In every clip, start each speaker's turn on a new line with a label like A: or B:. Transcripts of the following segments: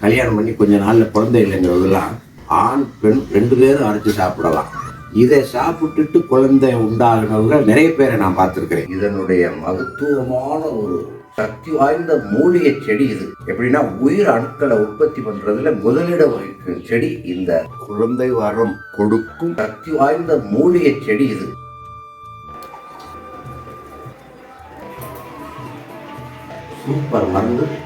A: கல்யாணம் பண்ணி கொஞ்ச நாள்ல குழந்தை இல்லைங்கிறதெல்லாம் ஆண் பெண் ரெண்டு பேரும் அரைச்சு சாப்பிடலாம். இதை சாப்பிட்டுட்டு குழந்தை உண்டாகினவர்கள் நிறைய பேரை நான் பார்த்துருக்கிறேன். இதனுடைய மகத்துவமான ஒரு சக்தி வாய்ந்த மூலிகை செடி இது. எப்படின்னா உயிர் அணுக்களை உற்பத்தி பண்றதுல முதலிடம் வகிக்கும் செடி இந்த. குழந்தை வரம் கொடுக்கும் சக்தி வாய்ந்த மூலிகை செடி இது. சூப்பர் மருந்து.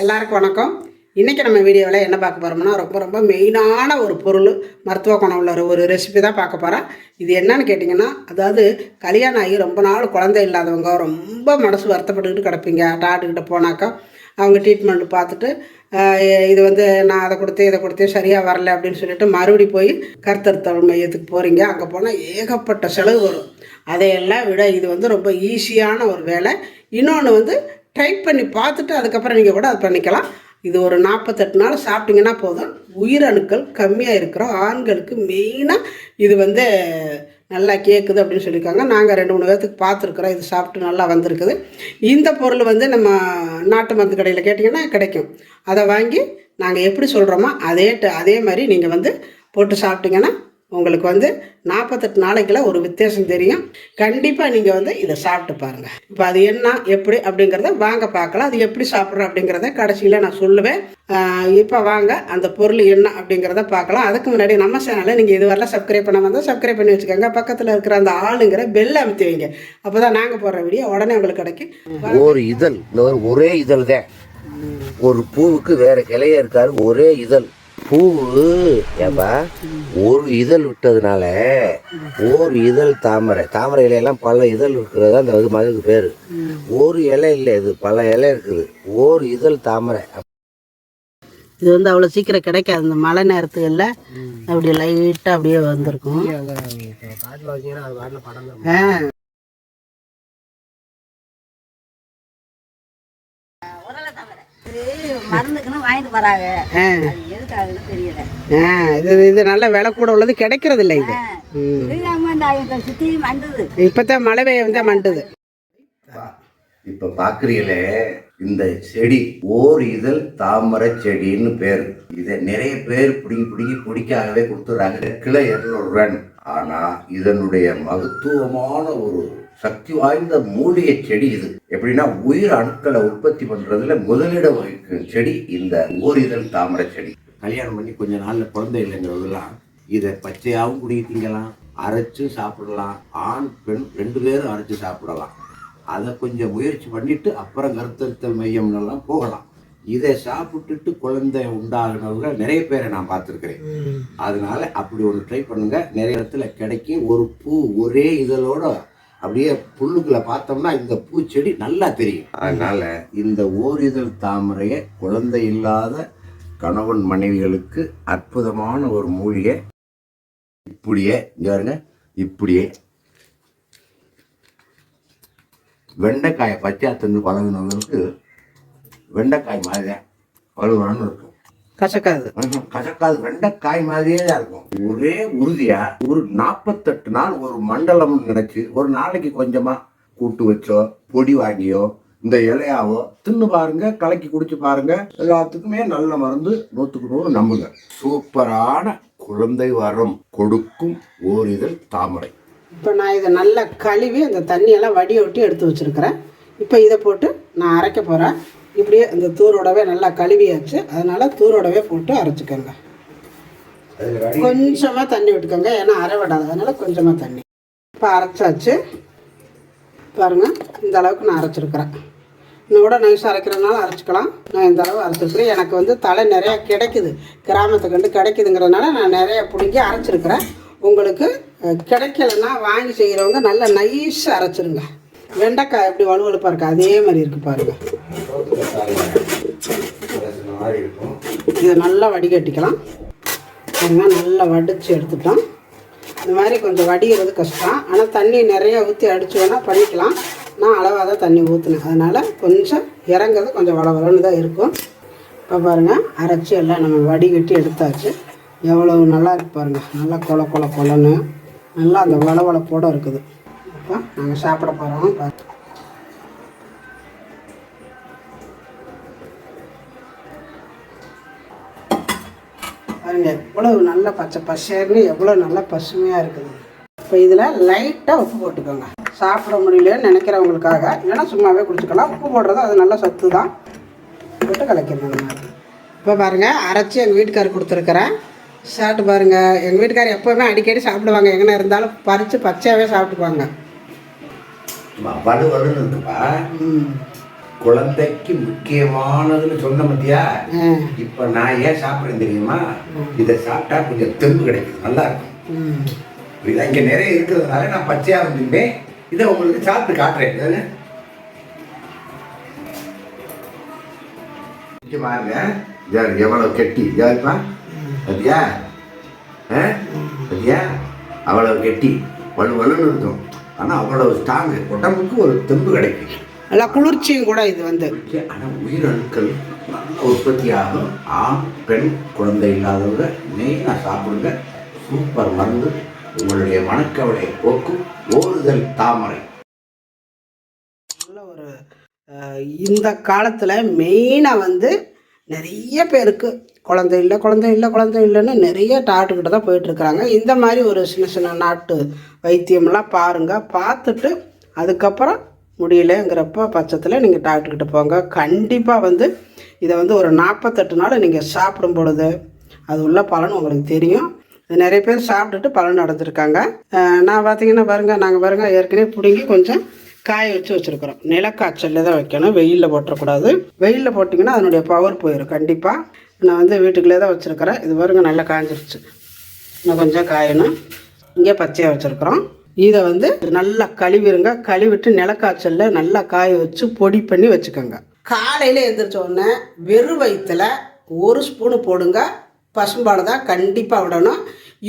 B: எல்லாருக்கும் வணக்கம். இன்றைக்கி நம்ம வீடியோவில் என்ன பார்க்க போகிறோம்னா ரொம்ப ரொம்ப மெயினான ஒரு பொருள் மருத்துவ குணம் உள்ள ஒரு- ரெசிபி தான் பார்க்க போகிறோம் இது என்னன்னு கேட்டிங்கன்னா அதாவது கல்யாணம் ஆகி ரொம்ப நாள் குழந்தை இல்லாதவங்க ரொம்ப மனசு வருத்தப்பட்டுக்கிட்டு கிடப்பீங்க. டாக்டர்கிட்ட போனாக்கா அவங்க ட்ரீட்மெண்ட் பார்த்துட்டு இது வந்து நான் அதை கொடுத்தேன் இதை கொடுத்தேன் சரியாக வரல அப்படின்னு சொல்லிட்டு மறுபடி போய் கருத்தருத்தல் மையத்துக்கு போகிறீங்க அங்கே போனால் ஏகப்பட்ட செலவு வரும். அதையெல்லாம் விட இது வந்து ரொம்ப ஈஸியான ஒரு வேலை. இன்னொன்று வந்து டைப் பண்ணி பார்த்துட்டு அதுக்கப்புறம் நீங்கள் கூட அது பண்ணிக்கலாம். இது ஒரு நாற்பத்தெட்டு நாள் சாப்பிட்டீங்கன்னா போதும். உயிரணுக்கள் கம்மியாக இருக்கிற ஆண்களுக்கு மெயினாக இது வந்து நல்லா கேட்குது அப்படின்னு சொல்லியிருக்காங்க. நாங்கள் ரெண்டு மூணு பேர்த்துக்கு பார்த்துருக்குறோம். இது சாப்பிட்டு நல்லா வந்திருக்குது. இந்த பொருள் வந்து நம்ம நாட்டு மருந்து கடையில் கேட்டிங்கன்னா கிடைக்கும். அதை வாங்கி நாங்கள் எப்படி சொல்கிறோமோ அதே அதே மாதிரி நீங்கள் வந்து போட்டு சாப்பிட்டிங்கன்னா உங்களுக்கு வந்து நாற்பத்தெட்டு நாளைக்குள்ள ஒரு வித்தியாசம் தெரியும். கண்டிப்பாக நீங்கள் வந்து இதை சாப்பிட்டு பாருங்கள் இப்போ அது என்ன எப்படி அப்படிங்கிறத வாங்க பார்க்கலாம். அது எப்படி சாப்பிட்றோம் அப்படிங்கிறத கடைசியில் நான் சொல்லுவேன். இப்போ வாங்க அந்த பொருள் என்ன அப்படிங்கிறத பார்க்கலாம். அதுக்கு முன்னாடி நம்ம சேனலை நீங்கள் இதுவரைலாம் சப்ஸ்கிரைப் பண்ண வந்தால் சப்ஸ்கிரைப் பண்ணி வச்சுக்கோங்க. பக்கத்தில் இருக்கிற அந்த ஆளுங்கிற பெல் அமுத்தி வைங்க. அப்போ தான் நாங்கள் போடுற வீடியோ உடனே உங்களுக்கு கிடைக்கும்.
A: ஒரு இதழ் இந்த ஒரு ஒரே இதழ் தான் ஒரு பூவுக்கு வேற கிளையே இருக்காரு ஒரே இதழ். பூவு ஏப்பா ஒரு இதழ் விட்டதுனால ஒரு இதழ் தாமரை. தாமரை இலையெல்லாம் பல இதழ் இருக்கிறது அந்த இது மதுக்கு பேர். ஒரு இலை இல்லை இது பல இலை இருக்குது. ஒரு இதழ் தாமரை.
B: இது வந்து அவ்வளோ சீக்கிரம் கிடைக்காது. இந்த மழை நேரத்துகளில் அப்படி லைட்டாக அப்படியே வந்திருக்கும். ஆ.
C: மருந்துக்குன்னு வாங்கிட்டு வராங்க
B: ஆ இது இது நல்ல விலை கூட உள்ளது கிடைக்கிறது இல்லை இது இப்போதான் மழை பெய்ய வந்தால் மண்டுது.
A: இப்ப பாக்குறீங்களே இந்த செடி ஓர் இதழ் தாமரை செடின்னு பேரு. இதை நிறைய பேர் பிடிங்கி பிடிங்கி பிடிக்காகவே கொடுத்துறாங்க. கிலோ இருநூறு ரூபான்னு ஆனா இதனுடைய மகத்துவமான ஒரு சக்தி வாய்ந்த மூலிகை செடி இது. எப்படின்னா உயிர் அணுக்களை உற்பத்தி பண்றதுல முதலிடம் வகிக்கும் செடி இந்த ஓர் இதழ் தாமரை செடி. கல்யாணம் பண்ணி கொஞ்ச நாள்ல குழந்தை இல்லைங்கிறதெல்லாம் இதை பச்சையாகவும் குடிக்க திங்கலாம் அரைச்சு சாப்பிடலாம் ஆண் பெண் ரெண்டு பேரும் அரைச்சு சாப்பிடலாம். அதை கொஞ்சம் முயற்சி பண்ணிட்டு அப்புறம் கருத்தறுத்தல் மையம்னெல்லாம் போகலாம். இதை சாப்பிட்டுட்டு குழந்தை உண்டாகினவங்க நிறைய பேரை நான் பார்த்துருக்கிறேன். அதனால அப்படி ஒன்று ட்ரை பண்ணுங்க. நிறைய இடத்துல கிடைக்கும் ஒரு பூ ஒரே இதழோட அப்படியே புல்லுக்குள்ள பார்த்தோம்னா இந்த பூச்செடி நல்லா தெரியும். அதனால இந்த ஓர் இதழ் தாமரையை குழந்தை இல்லாத கணவன் மனைவிகளுக்கு அற்புதமான ஒரு மூலிகை. இப்படியே பாருங்க இப்படியே. வெண்டைக்காயை பச்சையா தின்னு பழகினவங்களுக்கு வெண்டைக்காய் மாதிரி வலுவானு இருக்கும்.
B: கசக்காது.
A: கசக்காது வெண்டைக்காய் மாதிரியே தான் இருக்கும். ஒரே உறுதியா ஒரு நாற்பத்தெட்டு நாள் ஒரு மண்டலம் நினைச்சு ஒரு நாளைக்கு கொஞ்சமா கூட்டு வச்சோ பொடி வாங்கியோ இந்த இலையாவோ தின்னு பாருங்க கலக்கி குடிச்சு பாருங்க. எல்லாத்துக்குமே நல்ல மருந்து நூற்றுக்கு நூறு நம்புங்க. சூப்பரான குழந்தை வரம் கொடுக்கும் ஓரிதழ் தாமரை.
B: இப்போ நான் இதை நல்லா கழுவி அந்த தண்ணியெல்லாம் வடிய ஒட்டி எடுத்து வச்சுருக்கிறேன். இப்போ இதை போட்டு நான் அரைக்க போகிறேன் இப்படியே இந்த தூரோடவே நல்லா கழுவியாச்சு. அதனால் தூரோடவே போட்டு அரைச்சிக்கோங்க. கொஞ்சமாக தண்ணி விட்டுக்கோங்க. ஏன்னா அரை விடாது. அதனால் கொஞ்சமாக தண்ணி. இப்போ அரைச்சாச்சு. பாருங்கள் இந்த அளவுக்கு நான் அரைச்சிருக்கிறேன். இன்னும் கூட நைஸாக அரைக்கிறதுனால அரைச்சிக்கலாம். நான் இந்த அளவு அரைச்சிருக்கிறேன் எனக்கு வந்து தலை நிறையா கிடைக்குது. கிராமத்தை கண்டு கிடைக்குதுங்கிறதுனால நான் நிறைய பிடுங்கி அரைச்சிருக்கிறேன். உங்களுக்கு கிடைக்கலன்னா வாங்கி செய்கிறவங்க நல்லா நைஸாக அரைச்சிருங்க. வெண்டைக்காய் எப்படி வலுவலுப்பாக இருக்குது அதே மாதிரி இருக்குது பாருங்கள் இதை நல்லா வடிகட்டிக்கலாம். அதனால் நல்லா வடித்து எடுத்துட்டோம் இந்த மாதிரி கொஞ்சம் வடிகிறது கஷ்டம். ஆனால் தண்ணி நிறைய ஊற்றி அடிச்சோன்னா வேணால் பண்ணிக்கலாம். நான் அளவாக தான் தண்ணி ஊற்றினேன் அதனால் கொஞ்சம் இறங்குறது கொஞ்சம் வளவலன்னு தான் இருக்கும். இப்போ பாருங்கள் அரைச்சி எல்லாம் நம்ம வடிகட்டி எடுத்தாச்சு. எவ்வளவு நல்லா இருக்கு பாருங்கள் நல்லா கொல கொல கொலன்னு. நல்லா அந்த வளவளப்போடு இருக்குது. இப்போ நாங்கள் சாப்பிட போகிறோம் பார்த்து பாருங்கள் எவ்வளவு நல்ல பச்சை பசேர்னு எவ்வளோ நல்லா பசுமையாக இருக்குது. இப்போ இதில் லைட்டாக உப்பு போட்டுக்கோங்க. சாப்பிட முடியலன்னு நினைக்கிறவங்களுக்காக. இல்லைன்னா சும்மாவே குடிச்சுக்கலாம். உப்பு போடுறது அது நல்ல சத்து தான் போட்டு மாதிரி. இப்போ பாருங்கள் அரைச்சி எங்கள் வீட்டுக்காரர் கொடுத்துருக்குறேன். சாப்பிட்டு பாருங்கள் எங்கள் வீட்டுக்காரர் எப்போவுமே அடிக்கடி சாப்பிடுவாங்க. எங்கே இருந்தாலும் பறித்து பச்சையாகவே சாப்பிட்டுக்குவாங்க.
A: வலு வலுன்னு இருக்குப்பா.
B: ம்.
A: குழந்தைக்கு முக்கியமானதுன்னு சொன்ன மத்தியா இப்போ நான் ஏன் சாப்பிட்றேன் தெரியுமா? இதை சாப்பிட்டா கொஞ்சம் தெம்பு கிடைக்கும். நல்லா இருக்கும். இங்கே நிறைய இருக்கிறதுனால நான் பச்சையாக வந்துட்டேன் இதை உங்களுக்கு சாப்பிட்டு காட்டுறேன். பாருங்க. யார் எவ்வளவு கெட்டி? யாருப்பா பத்தியா? பத்தியா? அவ்வளவு கெட்டி. வலு வலுன்னு இருக்கும். ஆனால் அவ்வளவு ஸ்ட்ராங்கு உடம்புக்கு ஒரு தெம்பு கிடைக்கும்.
B: நல்லா குளிர்ச்சியும் கூட இது வந்து.
A: ஆனால் உயிரணுக்கள் உற்பத்தியாகும். ஆண் பெண் குழந்தை இல்லாதவங்க மெயினாக சாப்பிடுங்க. சூப்பர் மருந்து உங்களுடைய மனக்கவலை போக்கும் ஓடுதல் தாமரை.
B: ஒரு இந்த காலத்தில் மெயினாக வந்து நிறைய பேருக்கு குழந்தை இல்லை குழந்தை இல்லை குழந்தை இல்லைன்னு நிறைய டாக்டர்கிட்ட தான் போயிட்டுருக்குறாங்க. இந்த மாதிரி ஒரு சின்ன சின்ன நாட்டு வைத்தியம்லாம் பாருங்கள் பார்த்துட்டு அதுக்கப்புறம் முடியலங்கிறப்ப பட்சத்தில் நீங்கள் டாக்டர்கிட்ட போங்க. கண்டிப்பாக வந்து இதை வந்து ஒரு நாற்பத்தெட்டு நாள் நீங்கள் சாப்பிடும் பொழுது அது உள்ள பலன் உங்களுக்கு தெரியும். நிறைய பேர் சாப்பிட்டுட்டு பலன் அடைஞ்சிருக்காங்க. நான் பார்த்தீங்கன்னா பாருங்கள் நாங்கள் பாருங்கள் ஏற்கனவே பிடுங்கி கொஞ்சம் காய வச்சு வச்சுருக்குறோம். நிலக்காய்ச்சலில் தான் வைக்கணும் வெயிலில் போட்டுறக்கூடாது. வெயிலில் போட்டிங்கன்னா அதனுடைய பவர் போயிடும் கண்டிப்பாக நான் வந்து வீட்டுக்குள்ளே தான் வச்சுருக்கிறேன். இது பாருங்கள் நல்லா காய்ஞ்சிருச்சு இன்னும் கொஞ்சம் காயணும். இங்கே பச்சையாக வச்சுருக்குறோம். இதை வந்து நல்லா கழுவிடுங்க கழுவிட்டு நிலக்காய்ச்சலில் நல்லா காய வச்சு பொடி பண்ணி வச்சுக்கோங்க. காலையில் எழுந்திரிச்ச உடனே வெறும் வயிற்றில் ஒரு ஸ்பூனு போடுங்க. பசும்பால் தான் கண்டிப்பாக விடணும்.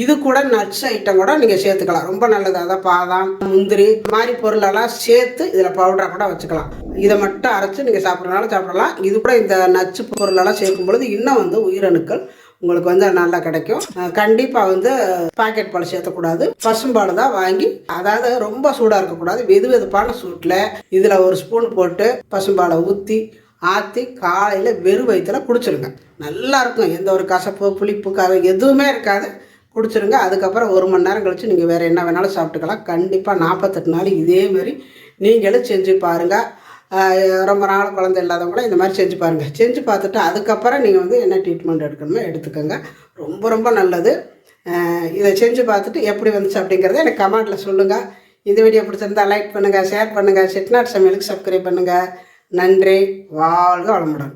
B: இது கூட நட்ஸ் ஐட்டம் கூட நீங்கள் சேர்த்துக்கலாம். ரொம்ப நல்லது. அதான் பாதாம் முந்திரி மாதிரி பொருளெல்லாம் சேர்த்து இதில் பவுடராக கூட வச்சுக்கலாம். இதை மட்டும் அரைச்சி நீங்கள் சாப்பிட்றதுனால சாப்பிடலாம். இது கூட இந்த நச்சு பொருளெல்லாம் சேர்க்கும் பொழுது இன்னும் வந்து உயிரணுக்கள் உங்களுக்கு வந்து நல்லா கிடைக்கும். கண்டிப்பாக வந்து பாக்கெட் பால் சேர்த்தக்கூடாது. பசும்பால் தான் வாங்கி அதாவது ரொம்ப சூடாக இருக்கக்கூடாது. வெது வெதுப்பான சூட்டில் இதில் ஒரு ஸ்பூன் போட்டு பசும்பாலை ஊற்றி ஆற்றி காலையில் வெறும் வயிற்றுல குடிச்சிருங்க. நல்லா இருக்கும். எந்த ஒரு கசப்பு புளிப்பு கதை எதுவுமே இருக்காது. குடிச்சிருங்க. அதுக்கப்புறம் ஒரு மணி நேரம் கழித்து நீங்கள் வேறு என்ன வேணாலும் சாப்பிட்டுக்கலாம். கண்டிப்பாக நாற்பத்தெட்டு நாள் இதே மாதிரி நீங்களும் செஞ்சு பாருங்கள் ரொம்ப நாள் குழந்தை கூட இந்த மாதிரி செஞ்சு பாருங்கள் செஞ்சு பார்த்துட்டு அதுக்கப்புறம் நீங்கள் வந்து என்ன ட்ரீட்மெண்ட் எடுக்கணுமோ எடுத்துக்கோங்க. ரொம்ப ரொம்ப நல்லது. இதை செஞ்சு பார்த்துட்டு எப்படி வந்துச்சு அப்படிங்கிறத எனக்கு கமெண்ட்டில் சொல்லுங்கள் இந்த வீடியோ பிடிச்சிருந்தா லைக் பண்ணுங்கள் ஷேர் பண்ணுங்கள் செட்நாட் சமையலுக்கு சப்ஸ்கிரைப் பண்ணுங்கள் நன்றி வாழ்க வளமுடன்.